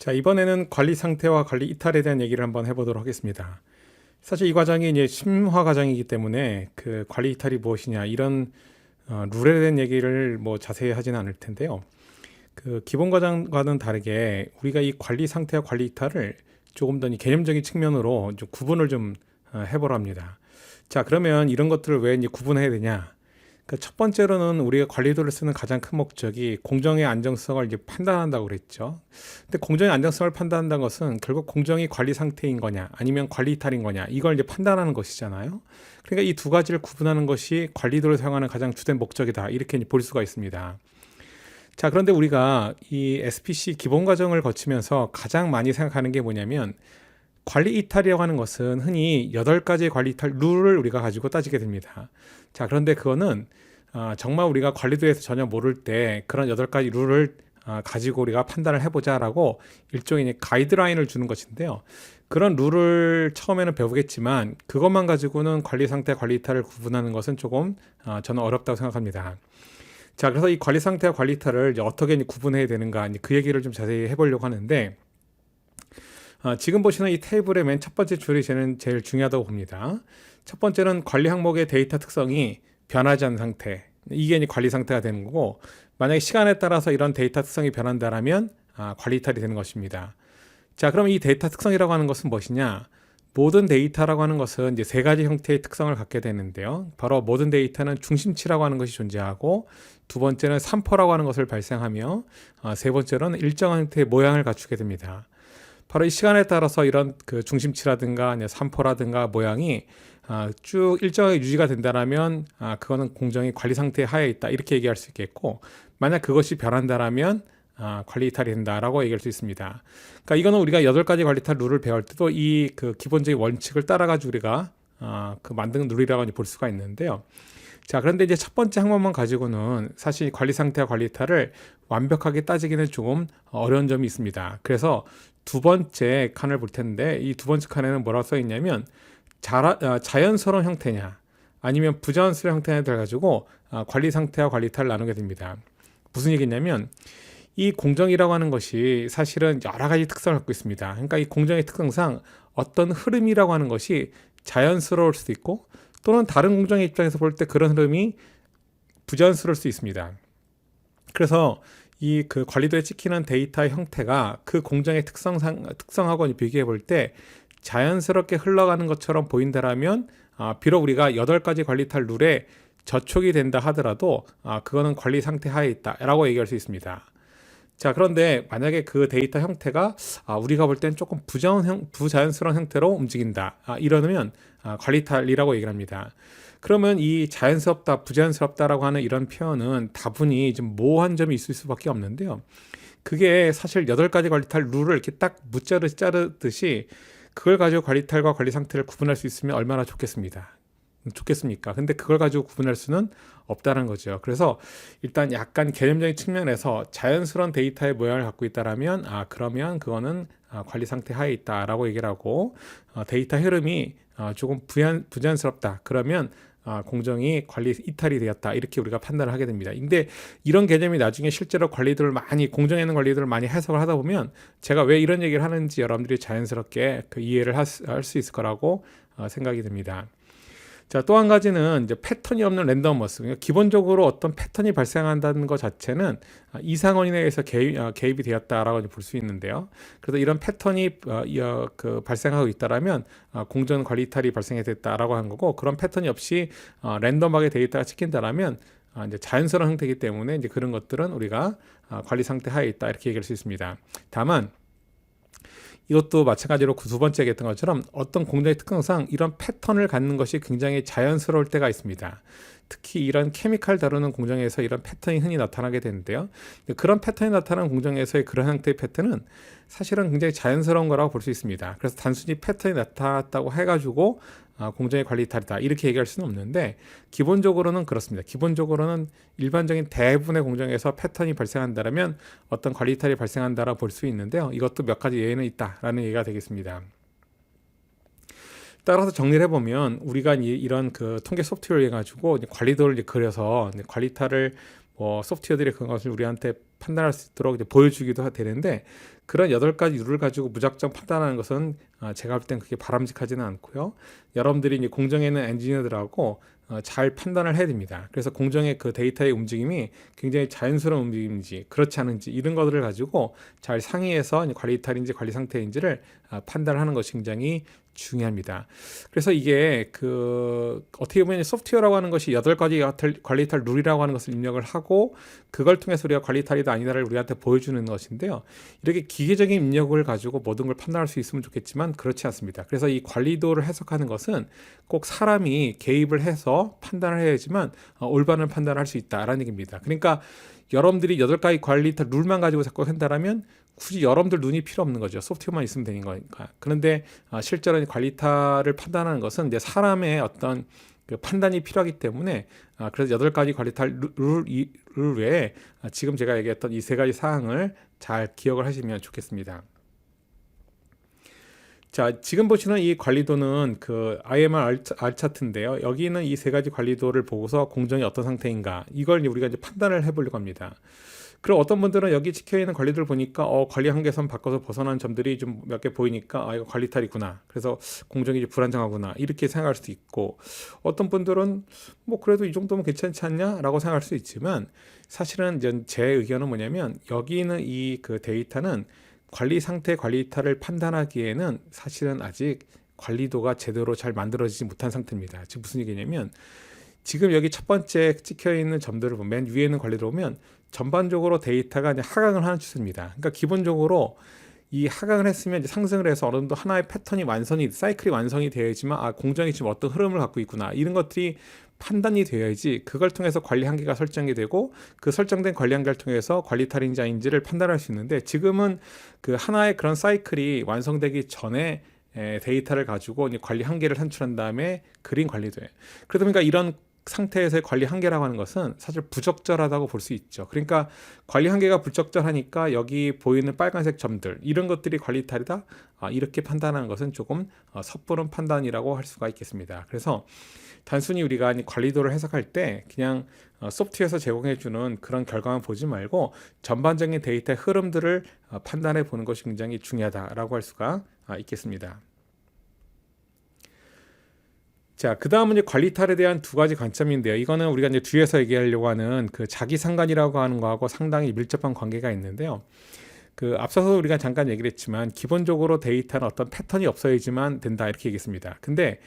자, 이번에는 관리 상태와 관리 이탈에 대한 얘기를 한번 해보도록 하겠습니다. 사실 이 과정이 이제 심화 과정이기 때문에 그 관리 이탈이 무엇이냐 이런 어, 룰에 대한 얘기를 뭐 자세히 하지는 않을 텐데요. 그 기본 과정과는 다르게 우리가 이 관리 상태와 관리 이탈을 조금 더이 개념적인 측면으로 좀 구분을 좀 어, 해보려 합니다. 자, 그러면 이런 것들을 왜 이제 구분해야 되냐? 그 첫 번째로는 우리가 관리도를 쓰는 가장 큰 목적이 공정의 안정성을 이제 판단한다고 그랬죠. 근데 공정의 안정성을 판단한다는 것은 결국 공정이 관리 상태인 거냐, 아니면 관리 이탈인 거냐, 이걸 이제 판단하는 것이잖아요. 그러니까 이 두 가지를 구분하는 것이 관리도를 사용하는 가장 주된 목적이다. 이렇게 볼 수가 있습니다. 자, 그런데 우리가 이 SPC 기본 과정을 거치면서 가장 많이 생각하는 게 뭐냐면 관리 이탈이라고 하는 것은 흔히 여덟 가지의 관리 이탈 룰을 우리가 가지고 따지게 됩니다. 자, 그런데 그거는 아, 정말 우리가 관리도에서 전혀 모를 때 그런 여덟 가지 룰을 아, 가지고 우리가 판단을 해보자라고 일종의 가이드라인을 주는 것인데요. 그런 룰을 처음에는 배우겠지만 그것만 가지고는 관리 상태, 관리 이탈을 구분하는 것은 조금 아, 저는 어렵다고 생각합니다. 자, 그래서 이 관리 상태와 관리 이탈을 어떻게 구분해야 되는가 그 얘기를 좀 자세히 해보려고 하는데 아, 지금 보시는 이 테이블의 맨 첫 번째 줄이 저는 제일 중요하다고 봅니다. 첫 번째는 관리 항목의 데이터 특성이 변하지 않는 상태. 이게 이제 관리 상태가 되는 거고, 만약에 시간에 따라서 이런 데이터 특성이 변한다라면 아, 관리 이탈이 되는 것입니다. 자, 그럼 이 데이터 특성이라고 하는 것은 무엇이냐? 모든 데이터라고 하는 것은 이제 세 가지 형태의 특성을 갖게 되는데요. 바로 모든 데이터는 중심치라고 하는 것이 존재하고, 두 번째는 삼포라고 하는 것을 발생하며, 아, 세 번째로는 일정한 형태의 모양을 갖추게 됩니다. 바로 이 시간에 따라서 이런 그 중심치라든가 삼포라든가 모양이 아, 쭉 일정하게 유지가 된다라면 아, 그거는 공정이 관리 상태 하에 있다 이렇게 얘기할 수 있겠고 만약 그것이 변한다라면 아, 관리 이탈이 된다라고 얘기할 수 있습니다. 그러니까 이거는 우리가 여덟 가지 관리 이탈 룰을 배울 때도 이 그 기본적인 원칙을 따라가지고 우리가 아, 그 만든 룰이라고 볼 수가 있는데요. 자, 그런데 이제 첫 번째 항목만 가지고는 사실 관리 상태와 관리 이탈을 완벽하게 따지기는 조금 어려운 점이 있습니다. 그래서 두 번째 칸을 볼 텐데 이 두 번째 칸에는 뭐라고 써 있냐면 자, 어, 자연스러운 형태냐 아니면 부자연스러운 형태냐 돼 가지고 어, 관리 상태와 관리 이탈을 나누게 됩니다. 무슨 얘기냐면 이 공정이라고 하는 것이 사실은 여러 가지 특성을 갖고 있습니다. 그러니까 이 공정의 특성상 어떤 흐름이라고 하는 것이 자연스러울 수도 있고 또는 다른 공정의 입장에서 볼 때 그런 흐름이 부자연스러울 수 있습니다. 그래서 이 그 관리도에 찍히는 데이터의 형태가 그 공정의 특성상 특성하고 비교해 볼 때 자연스럽게 흘러가는 것처럼 보인다라면 아, 비록 우리가 여덟 가지 관리탈 룰에 저촉이 된다 하더라도 아, 그거는 관리 상태 하에 있다라고 얘기할 수 있습니다. 자, 그런데 만약에 그 데이터 형태가 아, 우리가 볼 땐 조금 부자연 형, 부자연스러운 형태로 움직인다. 아, 이러면 아, 관리탈이라고 얘기를 합니다. 그러면 이 자연스럽다, 부자연스럽다라고 하는 이런 표현은 다분히 좀 모호한 점이 있을 수밖에 없는데요. 그게 사실 여덟 가지 관리탈 룰을 이렇게 딱 무자르 자르듯이 그걸 가지고 관리탈과 관리 상태를 구분할 수 있으면 얼마나 좋겠습니다. 좋겠습니까? 근데 그걸 가지고 구분할 수는 없다는 거죠. 그래서 일단 약간 개념적인 측면에서 자연스러운 데이터의 모양을 갖고 있다라면 아 그러면 그거는 아, 관리 상태 하에 있다라고 얘기를 하고 어, 데이터 흐름이 어, 조금 부연, 부자연스럽다. 그러면 아, 공정이 관리 이탈이 되었다 이렇게 우리가 판단을 하게 됩니다. 근데 이런 개념이 나중에 실제로 관리들을 많이 공정에 있는 관리들을 많이 해석을 하다 보면 제가 왜 이런 얘기를 하는지 여러분들이 자연스럽게 그 이해를 할 수 있을 거라고 어, 생각이 듭니다. 자, 또 한 가지는 이제 패턴이 없는 랜덤머스. 그러니까 기본적으로 어떤 패턴이 발생한다는 것 자체는 이상 원인에 의해서 개입, 어, 개입이 되었다라고 볼 수 있는데요. 그래서 이런 패턴이 어, 어, 그 발생하고 있다라면 어, 공정 관리 이탈이 발생해 됐다라고 하는 거고 그런 패턴이 없이 어, 랜덤하게 데이터가 찍힌다라면 아, 이제 자연스러운 형태이기 때문에 이제 그런 것들은 우리가 아, 관리 상태 하에 있다 이렇게 얘기할 수 있습니다. 다만 이것도 마찬가지로 그 두 번째 얘기했던 것처럼 어떤 공정의 특성상 이런 패턴을 갖는 것이 굉장히 자연스러울 때가 있습니다. 특히 이런 케미칼 다루는 공정에서 이런 패턴이 흔히 나타나게 되는데요. 그런 패턴이 나타나는 공정에서의 그런 형태의 패턴은 사실은 굉장히 자연스러운 거라고 볼 수 있습니다. 그래서 단순히 패턴이 나타났다고 해가지고 아, 공정의 관리 이탈이다 이렇게 얘기할 수는 없는데 기본적으로는 그렇습니다. 기본적으로는 일반적인 대부분의 공정에서 패턴이 발생한다면 어떤 관리 이탈이 발생한다라 볼수 있는데요. 이것도 몇 가지 예외는 있다라는 얘기가 되겠습니다. 따라서 정리를 해보면 우리가 이런 그 통계 소프트웨어를 해 가지고 관리도를 그려서 관리타를 뭐 소프트웨어들이 그런 것을 우리한테 판단할 수 있도록 이제 보여주기도 하- 되는데 그런 여덟 가지 룰을 가지고 무작정 판단하는 것은 아, 제가 볼 땐 그게 바람직하지는 않고요. 여러분들이 이제 공정에 있는 엔지니어들하고 어, 잘 판단을 해야 됩니다. 그래서 공정의 그 데이터의 움직임이 굉장히 자연스러운 움직임인지 그렇지 않은지 이런 것들을 가지고 잘 상의해서 이제 관리 이탈인지 관리 상태인지를 아, 판단하는 것이 굉장히 중요합니다. 그래서 이게 그 어떻게 보면 소프트웨어라고 하는 것이 여덟 가지 관리 이탈 룰이라고 하는 것을 입력을 하고 그걸 통해서 우리가 관리 이탈이다 아니다를 우리한테 보여주는 것인데요. 이렇게 기계적인 입력을 가지고 모든 걸 판단할 수 있으면 좋겠지만 그렇지 않습니다. 그래서 이 관리도를 해석하는 것은 꼭 사람이 개입을 해서 판단을 해야지만 어, 올바른 판단을 할 수 있다라는 얘기입니다. 그러니까 여러분들이 여덟 가지 관리 이탈 룰만 가지고 자꾸 한다라면 굳이 여러분들 눈이 필요 없는 거죠. 소프트웨어만 있으면 되는 거니까. 그런데 아, 실제로 관리타를 판단하는 것은 이제 사람의 어떤 그 판단이 필요하기 때문에 아, 그래서 여덟 가지 관리타 룰, 이- 룰 외에 아, 지금 제가 얘기했던 이 세 가지 사항을 잘 기억을 하시면 좋겠습니다. 자, 지금 보시는 이 관리도는 그 IMR R, 차트인데요. 여기는 이 세 가지 관리도를 보고서 공정이 어떤 상태인가 이걸 우리가 이제 판단을 해보려고 합니다. 그리고 어떤 분들은 여기 찍혀 있는 관리들 보니까 어, 관리 한계선 바꿔서 벗어난 점들이 좀 몇 개 보이니까 아 이거 관리 탈이구나. 그래서 공정이 불안정하구나. 이렇게 생각할 수도 있고 어떤 분들은 뭐 그래도 이 정도면 괜찮지 않냐라고 생각할 수 있지만 사실은 제 의견은 뭐냐면 여기 있는 이 그 데이터는 관리 상태 관리 이탈을 판단하기에는 사실은 아직 관리도가 제대로 잘 만들어지지 못한 상태입니다. 지금 무슨 얘기냐면 지금 여기 첫 번째 찍혀 있는 점들을 보면 맨 위에 있는 관리를 보면 전반적으로 데이터가 이제 하강을 하는 추세입니다. 그러니까 기본적으로 이 하강을 했으면 이제 상승을 해서 어느 정도 하나의 패턴이 완성이 사이클이 완성이 되어야지만 아 공정이 지금 어떤 흐름을 갖고 있구나 이런 것들이 판단이 되어야지 그걸 통해서 관리 한계가 설정이 되고 그 설정된 관리 한계를 통해서 관리 탈인자인지를 판단할 수 있는데 지금은 그 하나의 그런 사이클이 완성되기 전에 에, 데이터를 가지고 관리 한계를 산출한 다음에 그린 관리도에 그러다 보니까 이런 상태에서의 관리 한계라고 하는 것은 사실 부적절하다고 볼 수 있죠. 그러니까 관리 한계가 부적절하니까 여기 보이는 빨간색 점들 이런 것들이 관리 탈이다 아, 이렇게 판단하는 것은 조금 어, 섣부른 판단이라고 할 수가 있겠습니다. 그래서 단순히 우리가 이 관리도를 해석할 때 그냥 어, 소프트웨어에서 제공해주는 그런 결과만 보지 말고 전반적인 데이터의 흐름들을 어, 판단해 보는 것이 굉장히 중요하다라고 할 수가 아, 있겠습니다. 자, 그 다음은 이제 관리탈에 대한 두 가지 관점인데요. 이거는 우리가 이제 뒤에서 얘기하려고 하는 그 자기 상관이라고 하는 거하고 상당히 밀접한 관계가 있는데요. 그 앞서서 우리가 잠깐 얘기를 했지만 기본적으로 데이터는 어떤 패턴이 없어야지만 된다 이렇게 얘기했습니다. 근데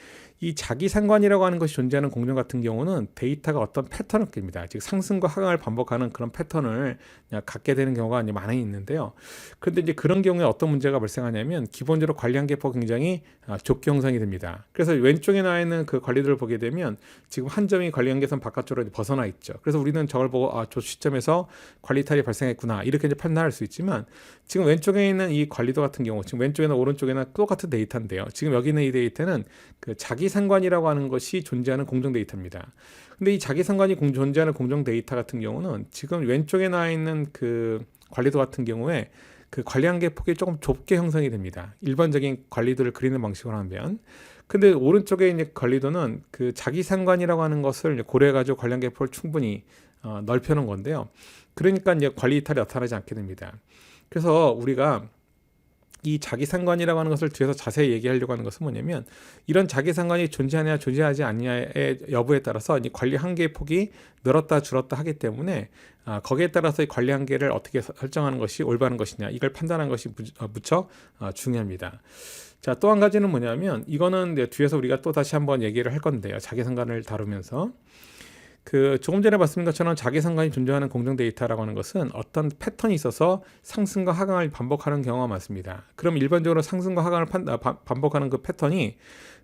이 자기 상관이라고 하는 것이 존재하는 공정 같은 경우는 데이터가 어떤 패턴을 낍니다. 즉 상승과 하강을 반복하는 그런 패턴을 갖게 되는 경우가 이제 많이 있는데요. 그런데 이제 그런 경우에 어떤 문제가 발생하냐면 기본적으로 관리 한계포가 굉장히 아, 좁게 형성이 됩니다. 그래서 왼쪽에 나와 있는 그 관리들을 보게 되면 지금 한 점이 관리 한계선 바깥쪽으로 벗어나 있죠. 그래서 우리는 저걸 보고 아, 저 시점에서 관리 탈이 발생했구나 이렇게 이제 판단할 수 있지만 지금 왼쪽에 있는 이 관리도 같은 경우 지금 왼쪽에나 오른쪽에나 똑같은 데이터인데요. 지금 여기 있는 이 데이터는 그 자기 상관이라고 하는 것이 존재하는 공정 데이터입니다. 근데 이 자기 상관이 공, 존재하는 공정 데이터 같은 경우는 지금 왼쪽에 나와 있는 그 관리도 같은 경우에 그 관리 한계 폭이 조금 좁게 형성이 됩니다. 일반적인 관리도를 그리는 방식으로 하면. 근데 오른쪽에 있는 관리도는 그 자기 상관이라고 하는 것을 고려해 가지고 관리 한계 폭을 충분히 어, 넓혀 놓은 건데요. 그러니까 이제 관리 이탈이 나타나지 않게 됩니다. 그래서 우리가 이 자기 상관이라고 하는 것을 뒤에서 자세히 얘기하려고 하는 것은 뭐냐면 이런 자기 상관이 존재하냐 존재하지 않냐의 여부에 따라서 이 관리 한계의 폭이 늘었다 줄었다 하기 때문에 아, 거기에 따라서 이 관리 한계를 어떻게 설정하는 것이 올바른 것이냐 이걸 판단하는 것이 무, 어, 무척 어, 중요합니다. 자 또 한 가지는 뭐냐면 이거는 뒤에서 우리가 또 다시 한번 얘기를 할 건데요. 자기 상관을 다루면서 그 조금 전에 말씀드린 것처럼 자기 상관이 존재하는 공정 데이터라고 하는 것은 어떤 패턴이 있어서 상승과 하강을 반복하는 경우가 많습니다. 그럼 일반적으로 상승과 하강을 판, 아, 바- 반복하는 그 패턴이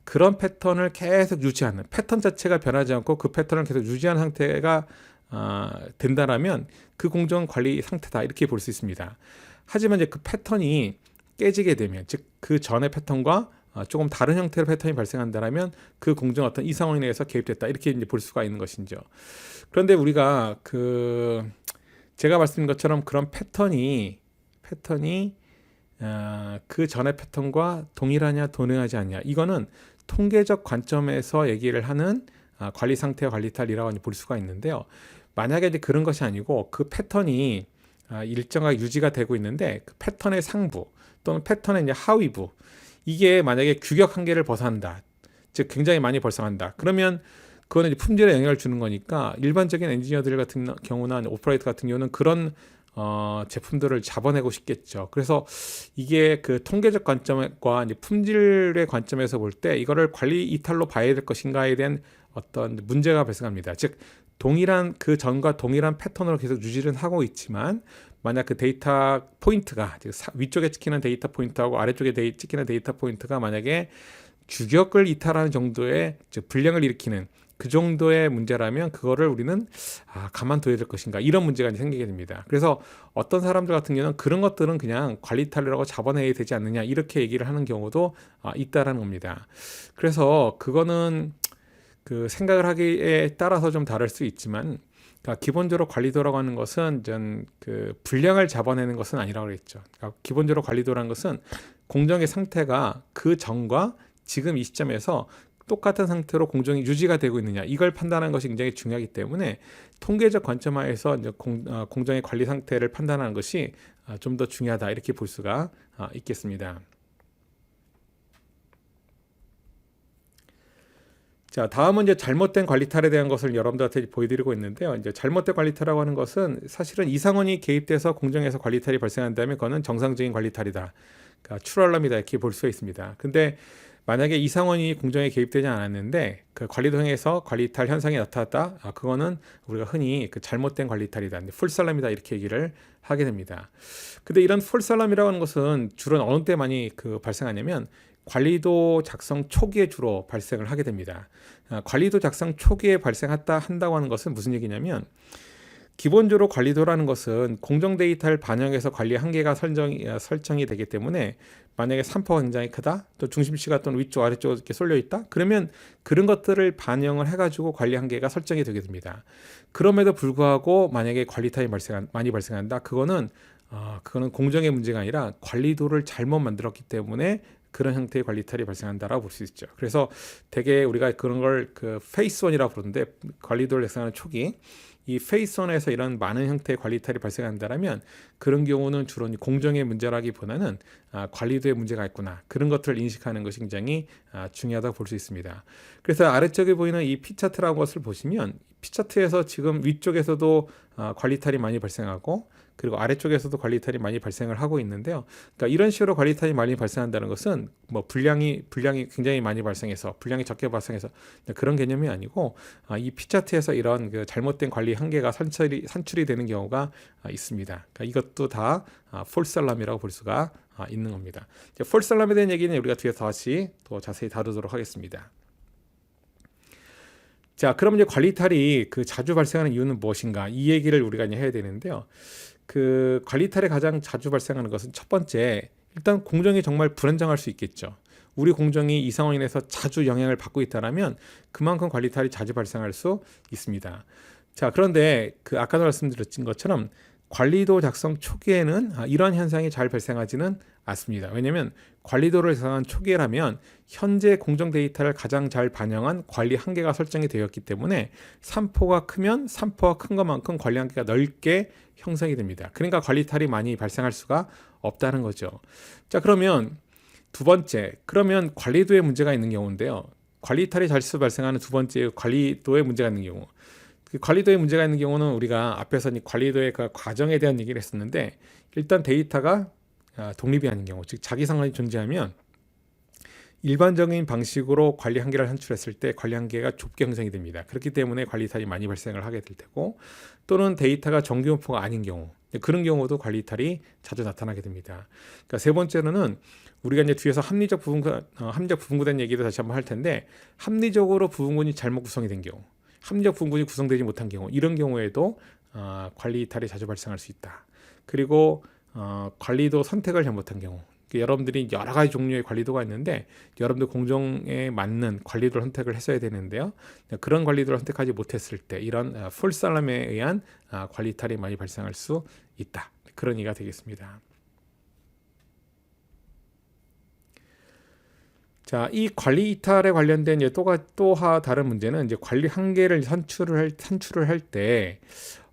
그런 패턴을 계속 유지하는 패턴 자체가 변하지 않고 그 패턴을 계속 유지하는 상태가 아, 된다라면 그 공정 관리 상태다 이렇게 볼 수 있습니다. 하지만 이제 그 패턴이 깨지게 되면 즉 그 전의 패턴과 아, 조금 다른 형태의 패턴이 발생한다라면 그 공정 어떤 이 상황에 의해서 개입됐다 이렇게 이제 볼 수가 있는 것이죠. 그런데 우리가 그 제가 말씀드린 것처럼 그런 패턴이 패턴이 아, 그 전의 패턴과 동일하냐 동일하지 않냐 이거는 통계적 관점에서 얘기를 하는 아, 관리 상태와 관리 탈이라고 볼 수가 있는데요. 만약에 이제 그런 것이 아니고 그 패턴이 아, 일정하게 유지가 되고 있는데 그 패턴의 상부 또는 패턴의 이제 하위부 이게 만약에 규격 한계를 벗어난다. 즉 굉장히 많이 발생한다. 그러면 그거는 품질에 영향을 주는 거니까 일반적인 엔지니어들 같은 경우나 오퍼레이터 같은 경우는 그런 어, 제품들을 잡아내고 싶겠죠. 그래서 이게 그 통계적 관점과 품질의 관점에서 볼 때 이거를 관리 이탈로 봐야 될 것인가에 대한 어떤 문제가 발생합니다. 즉 동일한 그 전과 동일한 패턴으로 계속 유지를 하고 있지만 만약 그 데이터 포인트가 위쪽에 찍히는 데이터 포인트하고 아래쪽에 데이, 찍히는 데이터 포인트가 만약에 규격을 이탈하는 정도의 즉 불량을 일으키는 그 정도의 문제라면 그거를 우리는 아, 가만둬야 될 것인가 이런 문제가 생기게 됩니다. 그래서 어떤 사람들 같은 경우는 그런 것들은 그냥 관리 탈이라고 잡아내야 되지 않느냐 이렇게 얘기를 하는 경우도 아, 있다라는 겁니다. 그래서 그거는 그 생각을 하기에 따라서 좀 다를 수 있지만 그러니까 기본적으로 관리도라고 하는 것은 전그 불량을 잡아내는 것은 아니라고 그랬죠. 그러니까 기본적으로 관리도라는 것은 공정의 상태가 그 전과 지금 이 시점에서 똑같은 상태로 공정이 유지가 되고 있느냐 이걸 판단하는 것이 굉장히 중요하기 때문에 통계적 관점하에서 이제 공, 어, 공정의 관리 상태를 판단하는 것이 아, 좀더 중요하다 이렇게 볼 수가 아, 있겠습니다. 자, 다음은 이제 잘못된 관리탈에 대한 것을 여러분들한테 보여드리고 있는데요. 이제 잘못된 관리탈이라고 하는 것은 사실은 이상원이 개입돼서 공정에서 관리탈이 발생한다면 그거는 정상적인 관리탈이다. 그러니까 출알람이다 이렇게 볼 수가 있습니다. 근데 만약에 이상원이 공정에 개입되지 않았는데 그 관리동에서 관리탈 현상이 나타났다. 아, 그거는 우리가 흔히 그 잘못된 관리탈이다. 풀살람이다 이렇게 얘기를 하게 됩니다. 근데 이런 풀살람이라고 하는 것은 주로 어느 때 많이 그 발생하냐면 관리도 작성 초기에 주로 발생을 하게 됩니다. 아, 관리도 작성 초기에 발생했다 한다고 하는 것은 무슨 얘기냐면 기본적으로 관리도라는 것은 공정 데이터를 반영해서 관리 한계가 설정이, 아, 설정이 되기 때문에 만약에 산포가 굉장히 크다, 또 중심치가 또는 위쪽 아래쪽 이렇게 쏠려 있다, 그러면 그런 것들을 반영을 해가지고 관리 한계가 설정이 되게 됩니다. 그럼에도 불구하고 만약에 관리 타임이 발생 많이 발생한다, 그거는 아, 그거는 공정의 문제가 아니라 관리도를 잘못 만들었기 때문에 그런 형태의 관리탈이 발생한다라고 볼 수 있죠. 그래서 대개 우리가 그런 걸 그 페이스 원이라고 부르는데 관리도를 발생하는 초기 이 페이스 원에서 이런 많은 형태의 관리탈이 발생한다라면 그런 경우는 주로 공정의 문제라기보다는 아, 관리도의 문제가 있구나 그런 것들을 인식하는 것이 굉장히 아, 중요하다고 볼 수 있습니다. 그래서 아래쪽에 보이는 이 P 차트라는 것을 보시면 P 차트에서 지금 위쪽에서도 아, 관리 탈이 많이 발생하고 그리고 아래쪽에서도 관리탈이 많이 발생을 하고 있는데요. 그러니까 이런 식으로 관리탈이 많이 발생한다는 것은 뭐 분량이 분량이 굉장히 많이 발생해서 분량이 적게 발생해서 그런 개념이 아니고 아, 이 피차트에서 이런 그 잘못된 관리 한계가 산출이 산출이 되는 경우가 아, 있습니다. 그러니까 이것도 다 아, 폴살람이라고 볼 수가 아, 있는 겁니다. 폴살람에 대한 얘기는 우리가 뒤에서 다시 더 자세히 다루도록 하겠습니다. 자, 그럼 이제 관리탈이 그 자주 발생하는 이유는 무엇인가? 이 얘기를 우리가 이제 해야 되는데요. 그 관리탈이 가장 자주 발생하는 것은 첫 번째, 일단 공정이 정말 불안정할 수 있겠죠. 우리 공정이 이 상황에서 자주 영향을 받고 있다면 그만큼 관리탈이 자주 발생할 수 있습니다. 자, 그런데 그 아까도 말씀드렸던 것처럼 관리도 작성 초기에는 아, 이러한 현상이 잘 발생하지는 않습니다. 왜냐하면 관리도를 작성한 초기라면 현재 공정 데이터를 가장 잘 반영한 관리 한계가 설정이 되었기 때문에 산포가 크면 산포가 큰 것만큼 관리 한계가 넓게 형성이 됩니다. 그러니까 관리탈이 많이 발생할 수가 없다는 거죠. 자, 그러면 두 번째, 그러면 관리도에 문제가 있는 경우인데요. 관리탈이 자주 발생하는 두 번째 관리도에 문제가 있는 경우. 그 관리도에 문제가 있는 경우는 우리가 앞에서 관리도의 그 과정에 대한 얘기를 했었는데 일단 데이터가 아, 독립이 아닌 경우, 즉 자기 상관이 존재하면 일반적인 방식으로 관리 한계를 산출했을 때 관리 한계가 좁게 형성이 됩니다. 그렇기 때문에 관리탈이 많이 발생을 하게 될 테고 또는 데이터가 정규 분포가 아닌 경우 그런 경우도 관리탈이 자주 나타나게 됩니다. 그러니까 세 번째로는 우리가 이제 뒤에서 합리적 부분 어, 합리적 부분구된 얘기도 다시 한번 할 텐데 합리적으로 부분군이 잘못 구성이 된 경우 합리적 부분군이 구성되지 못한 경우 이런 경우에도 어, 관리 이탈이 자주 발생할 수 있다. 그리고 어, 관리도 선택을 잘못한 경우 여러분들이 여러 가지 종류의 관리도가 있는데 여러분들 공정에 맞는 관리도를 선택을 했어야 되는데요. 그런 관리도를 선택하지 못했을 때 이런 어, 풀살람에 의한 어, 관리 이탈이 많이 발생할 수 있다. 그런 얘기가 되겠습니다. 자, 이 관리 이탈에 관련된 이제 또가 또하 다른 문제는 이제 관리 한계를 산출을 할 산출을 할 때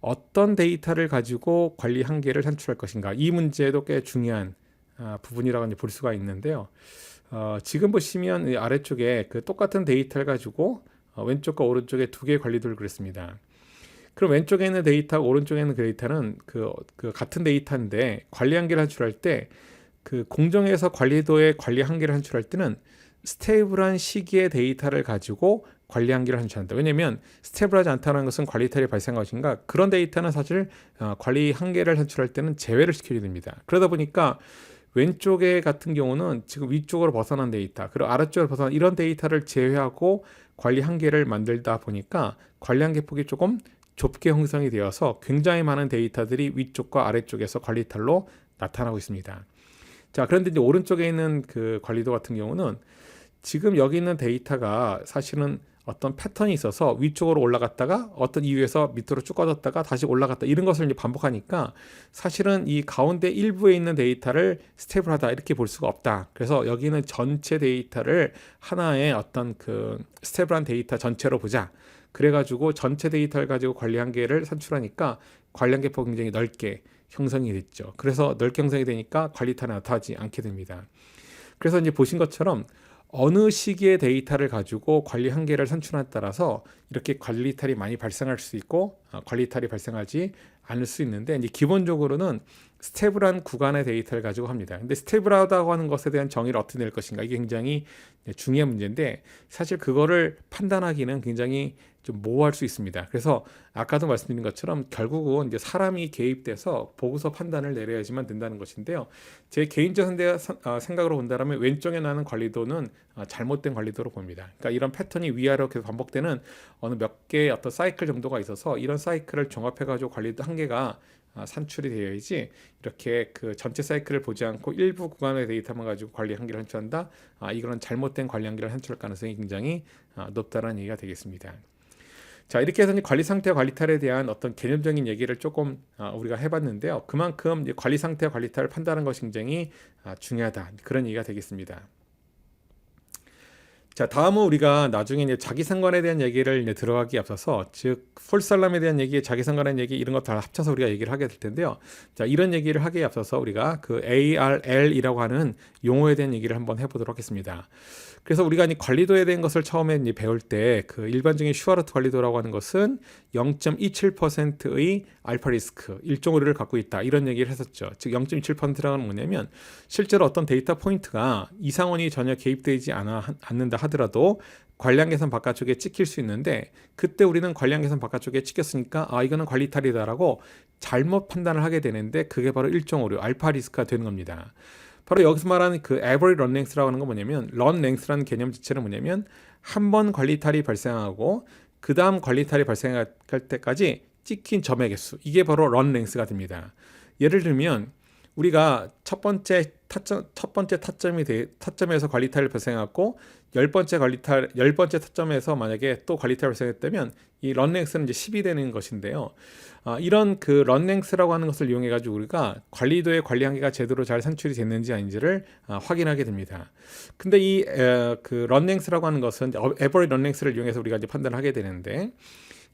어떤 데이터를 가지고 관리 한계를 산출할 것인가 이 문제도 꽤 중요한 아, 부분이라고 이제 볼 수가 있는데요. 어, 지금 보시면 이 아래쪽에 그 똑같은 데이터를 가지고 어, 왼쪽과 오른쪽에 두 개의 관리도를 그렸습니다. 그럼 왼쪽에 있는 데이터, 오른쪽에 있는 그 데이터는 그, 그 같은 데이터인데 관리 한계를 산출할 때 그 공정에서 관리도의 관리 한계를 산출할 때는 스테이블한 시기의 데이터를 가지고 관리 한계를 산출한다. 왜냐하면 스테이블하지 않다는 것은 관리 이탈이 발생한 것인가 그런 데이터는 사실 어, 관리 한계를 산출할 때는 제외를 시켜야 됩니다. 그러다 보니까 왼쪽에 같은 경우는 지금 위쪽으로 벗어난 데이터 그리고 아래쪽으로 벗어난 이런 데이터를 제외하고 관리 한계를 만들다 보니까 관리 한계 폭이 조금 좁게 형성이 되어서 굉장히 많은 데이터들이 위쪽과 아래쪽에서 관리 이탈로 나타나고 있습니다. 자, 그런데 이제 오른쪽에 있는 그 관리도 같은 경우는 지금 여기 있는 데이터가 사실은 어떤 패턴이 있어서 위쪽으로 올라갔다가 어떤 이유에서 밑으로 쭉 꺼졌다가 다시 올라갔다 이런 것을 이제 반복하니까 사실은 이 가운데 일부에 있는 데이터를 스테이블하다 이렇게 볼 수가 없다. 그래서 여기는 전체 데이터를 하나의 어떤 그 스테이블한 데이터 전체로 보자. 그래가지고 전체 데이터를 가지고 관리 한계를 산출하니까 관리 한계 폭이 굉장히 넓게 형성이 됐죠. 그래서 넓게 형성이 되니까 관리 탄이 나타나지 않게 됩니다. 그래서 이제 보신 것처럼 어느 시기의 데이터를 가지고 관리 한계를 산출하에 따라서 이렇게 관리 이탈이 많이 발생할 수 있고 어, 관리 이탈이 발생하지 않을 수 있는데 이제 기본적으로는 스테이블한 구간의 데이터를 가지고 합니다. 근데 스테이블하다고 하는 것에 대한 정의를 어떻게 낼 것인가 이게 굉장히 중요한 문제인데 사실 그거를 판단하기는 굉장히 좀 모호할 수 있습니다. 그래서 아까도 말씀드린 것처럼 결국은 이제 사람이 개입돼서 보고서 판단을 내려야지만 된다는 것인데요. 제 개인적 어, 생각으로 본다면 왼쪽에 나는 관리도는 어, 잘못된 관리도로 봅니다. 그러니까 이런 패턴이 위아래로 계속 반복되는 어느 몇 개의 어떤 사이클 정도가 있어서 이런 사이클을 종합해가지고 관리도 한계가 아, 산출이 되어야지 이렇게 그 전체 사이클을 보지 않고 일부 구간의 데이터만 가지고 관리 한계를 산출한다. 아, 이거는 잘못된 관리 한계를 산출할 가능성이 굉장히 아, 높다는 얘기가 되겠습니다. 자 이렇게 해서 관리 상태와 관리 탈에 대한 어떤 개념적인 얘기를 조금 아, 우리가 해봤는데요. 그만큼 관리 상태와 관리 탈을 판단하는 것이 굉장히 아, 중요하다 그런 얘기가 되겠습니다. 자, 다음은 우리가 나중에 이제 자기 상관에 대한 얘기를 이제 들어가기 앞서서 즉 폴살람에 대한 얘기, 자기 상관의 얘기 이런 것 다 합쳐서 우리가 얘기를 하게 될 텐데요. 자, 이런 얘기를 하기에 앞서서 우리가 그 ARL이라고 하는 용어에 대한 얘기를 한번 해보도록 하겠습니다. 그래서 우리가 이 관리도에 대한 것을 처음에 이제 배울 때 그 일반적인 슈아르트 관리도라고 하는 것은 0.27%의 알파 리스크 일종 오류를 갖고 있다 이런 얘기를 했었죠. 즉 0.27%라는 뭐냐면 실제로 어떤 데이터 포인트가 이상원이 전혀 개입되지 않아 않는다 하더라도 관량 계산 바깥쪽에 찍힐 수 있는데 그때 우리는 관량 계산 바깥쪽에 찍혔으니까 아 이거는 관리 탈이다라고 잘못 판단을 하게 되는데 그게 바로 일종 오류 알파 리스크가 되는 겁니다. 바로 여기서 말하는 그 average run length라고 하는 건 뭐냐면 run length라는 개념 자체는 뭐냐면 한 번 관리탈이 발생하고 그 다음 관리탈이 발생할 때까지 찍힌 점의 개수 이게 바로 run length가 됩니다. 예를 들면 우리가 첫 번째 타점 첫 번째 타점이 돼, 타점에서 관리탈을 발생했고 열 번째 관리탈 열 번째 타점에서 만약에 또 관리탈 발생했다면 이 런랭스는 이제 10이 되는 것인데요. 아, 이런 그 런랭스라고 하는 것을 이용해 가지고 우리가 관리도의 관리 한계가 제대로 잘 산출이 됐는지 아닌지를 아, 확인하게 됩니다. 근데 이그 런랭스라고 하는 것은 에버리 런랭스를 이용해서 우리가 이제 판단을 하게 되는데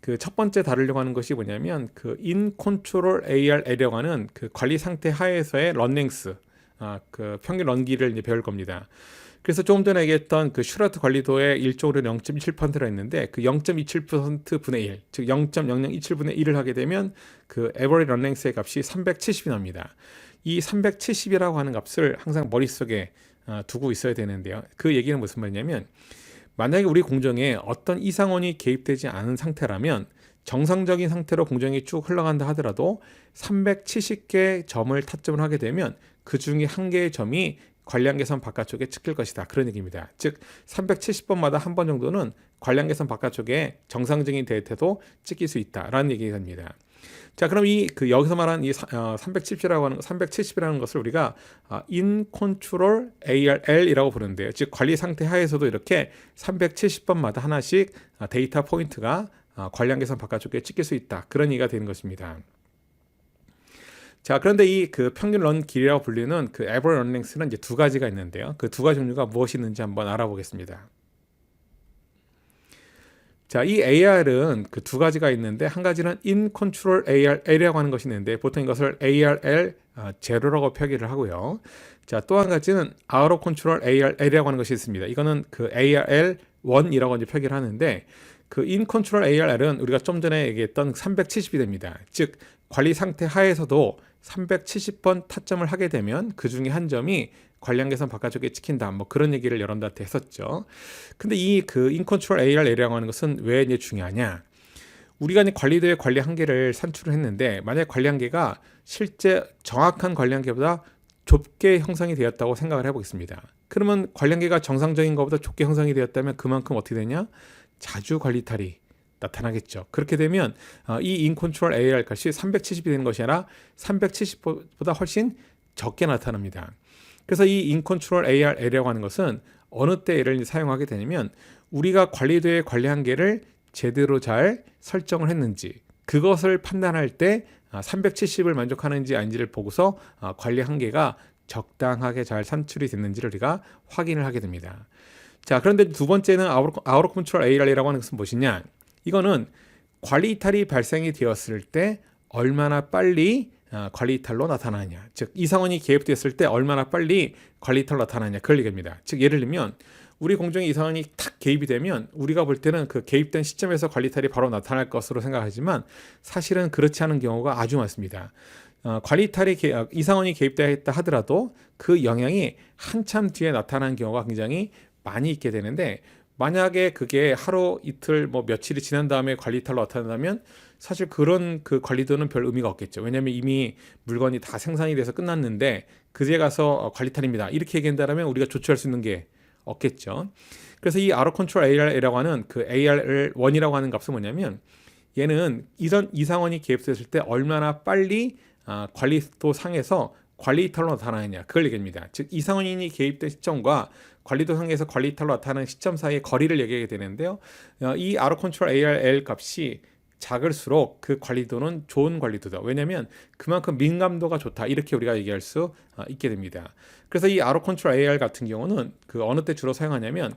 그 첫 번째 다루려고 하는 것이 뭐냐면 그 control ARL이라고 하는 그 관리 상태 하에서의 런랭스 아, 그 평균 런기를 이제 배울 겁니다. 그래서 조금 전에 얘기했던 그 슈라트 관리도의 1쪽으로 0.27%라 했는데 그 0.27% 분의 1, 즉 0.0027분의 1을 하게 되면 그 에버리 런랭스의 값이 370이 납니다. 이 370이라고 하는 값을 항상 머릿속에 어, 두고 있어야 되는데요. 그 얘기는 무슨 말이냐면 만약에 우리 공정에 어떤 이상원이 개입되지 않은 상태라면 정상적인 상태로 공정이 쭉 흘러간다 하더라도 370개 점을 타점을 하게 되면 그 중에 한 개의 점이 관량계선 바깥쪽에 찍힐 것이다. 그런 얘기입니다. 즉 370번마다 한 번 정도는 관량계선 바깥쪽에 정상적인 데이터도 찍힐 수 있다라는 얘기가 됩니다. 자, 그럼 이 그 여기서 말한 이 어, 370이라고 하는 370이라는 것을 우리가 어, in control ARL이라고 부르는데요. 즉 관리 상태 하에서도 이렇게 370번마다 하나씩 어, 데이터 포인트가 어, 관량 계산 바깥쪽에 찍힐 수 있다. 그런 얘기가 되는 것입니다. 자, 그런데 이 그 평균 런 길이라고 불리는 그 run length는 이제 두 가지가 있는데요. 그 두 가지 종류가 무엇이 있는지 한번 알아보겠습니다. 자, 이 AR은 그 두 가지가 있는데 한 가지는 in control ARL이라고 하는 것이 있는데 보통 이것을 ARL 아, 제로라고 표기를 하고요. 자, 또 한 가지는 out of control ARL이라고 하는 것이 있습니다. 이거는 그 ARL 1이라고 이제 표기를 하는데 그 in control ARL은 우리가 좀 전에 얘기했던 370이 됩니다. 즉 관리 상태 하에서도 370번 타점을 하게 되면 그 중에 한 점이 관련 개선 바깥쪽에 찍힌다. 뭐 그런 얘기를 여러분들한테 했었죠. 근데 이 그 인컨트롤 ARL이라고 하는 것은 왜 이제 중요하냐? 우리가 이제 관리도의 관리 한계를 산출을 했는데 만약 관리 한계가 실제 정확한 관리 한계보다 좁게 형성이 되었다고 생각을 해보겠습니다. 그러면 관리 한계가 정상적인 것보다 좁게 형성이 되었다면 그만큼 어떻게 되냐? 자주 관리 이탈이 나타나겠죠. 그렇게 되면 어, 이 인컨트롤 AR 값이 370이 되는 것이 아니라 370보다 훨씬 적게 나타납니다. 그래서 이 인컨트롤 ARL이라고 하는 것은 어느 때 얘를 사용하게 되냐면 우리가 관리도의 관리 한계를 제대로 잘 설정을 했는지 그것을 판단할 때 370을 만족하는지 아닌지를 보고서 아, 관리 한계가 적당하게 잘 산출이 됐는지를 우리가 확인을 하게 됩니다. 자, 그런데 두 번째는 아우로 컨트롤 AR이라고 하는 것은 무엇이냐? 이거는 관리 이탈이 발생이 되었을 때 얼마나 빨리 아, 관리 이탈로 나타나냐. 즉, 이 상황이 개입됐을 때 얼마나 빨리 관리 이탈로 나타나냐. 그걸 얘기합니다. 즉, 예를 들면 우리 공정에 이 상황이 탁 개입이 되면 우리가 볼 때는 그 개입된 시점에서 관리 이탈이 바로 나타날 것으로 생각하지만 사실은 그렇지 않은 경우가 아주 많습니다. 어, 관리 이탈이 개, 어, 이 상황이 개입되었다 하더라도 그 영향이 한참 뒤에 나타나는 경우가 굉장히 많이 있게 되는데 만약에 그게 하루 이틀 뭐 며칠이 지난 다음에 관리 이탈로 나타난다면 사실 그런 그 관리도는 별 의미가 없겠죠. 왜냐하면 이미 물건이 다 생산이 돼서 끝났는데 그제 가서 어, 관리 탈입니다. 이렇게 얘기한다면 우리가 조치할 수 있는 게 없겠죠. 그래서 이 아로 컨트롤 ARL이라고 하는 그 ARL1이라고 하는 값은 뭐냐면 얘는 이런 이상원이 개입됐을 때 얼마나 빨리 아, 관리도 상에서 관리 이탈로 나타나느냐 그걸 얘기합니다. 즉 이상원인이 개입된 시점과 관리도 상에서 관리 이탈로 나타나는 시점 사이의 거리를 얘기하게 되는데요. 어, 이 아로 컨트롤 ARL 값이 작을수록 그 관리도는 좋은 관리도다. 왜냐하면 그만큼 민감도가 좋다. 이렇게 우리가 얘기할 수 어, 있게 됩니다. 그래서 이 아로 컨트롤 AR 같은 경우는 그 어느 때 주로 사용하냐면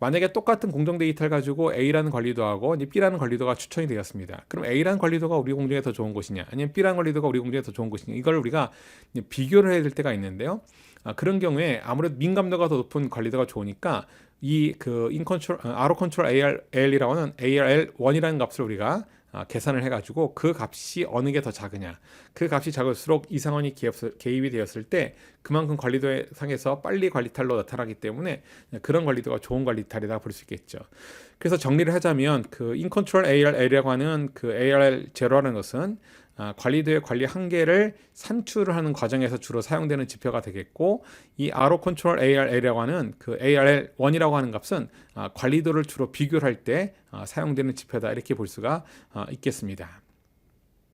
만약에 똑같은 공정 데이터를 가지고 A라는 관리도하고 B라는 관리도가 추천이 되었습니다. 그럼 A라는 관리도가 우리 공정에 더 좋은 것이냐, 아니면 B라는 관리도가 우리 공정에 더 좋은 것이냐, 이걸 우리가 비교를 해야 될 때가 있는데요. 아, 그런 경우에 아무래도 민감도가 더 높은 관리도가 좋으니까 이 그 인컨트롤 아로 컨트롤 ARL이라고 하는 ARL1이라는 값을 우리가 아, 계산을 해가지고 그 값이 어느 게 더 작으냐 그 값이 작을수록 이 상황이 개입이 되었을 때 그만큼 관리도 상에서 빨리 관리탈로 나타나기 때문에 그런 관리도가 좋은 관리탈이다 볼 수 있겠죠. 그래서 정리를 하자면 그 인컨트롤 ARL이라고 하는 그 ARL 제로라는 것은 아, 관리도의 관리 한계를 산출을 하는 과정에서 주로 사용되는 지표가 되겠고 이 RO 컨트롤 ARL이라고 하는 그 ARL1이라고 하는 값은 아, 관리도를 주로 비교를 할때 아, 사용되는 지표다 이렇게 볼 수가 있겠습니다.